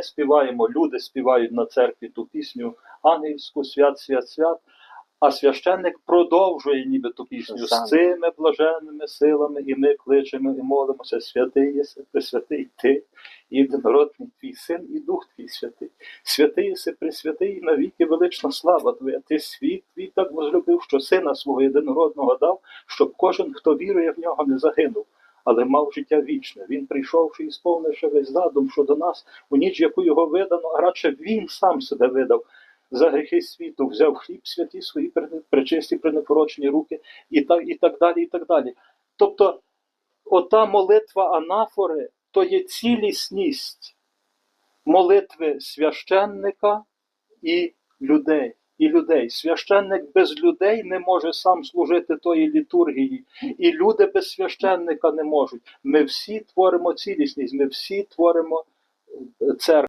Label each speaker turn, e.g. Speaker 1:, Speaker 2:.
Speaker 1: ми співаємо, люди співають на церкві ту пісню ангельську, свят, свят, свят. А священник продовжує ніби ту пісню
Speaker 2: Саме.
Speaker 1: з цими блаженними силами, і ми кличемо і молимося, святий єси, пресвятий ти, і єдинородний твій син, і Дух твій святий. Святий єси, пресвятий, і навіки велична слава твоя. Ти світ твій так возлюбив, що сина свого єдинородного дав, щоб кожен, хто вірує в нього, не загинув. Але мав життя вічне. Він, прийшовши і сповнивши весь задум щодо нас, у ніч, яку його видано, а радше він сам себе видав, за гріхи світу, взяв хліб святі свої при- пречисті принепорочені руки, і так, і так далі, і так далі. Тобто, ота молитва анафори то є цілісність молитви священника і людей. І людей. Священник без людей не може сам служити тої літургії, і люди без священника не можуть. Ми всі творимо цілісність, ми всі творимо е, церкву.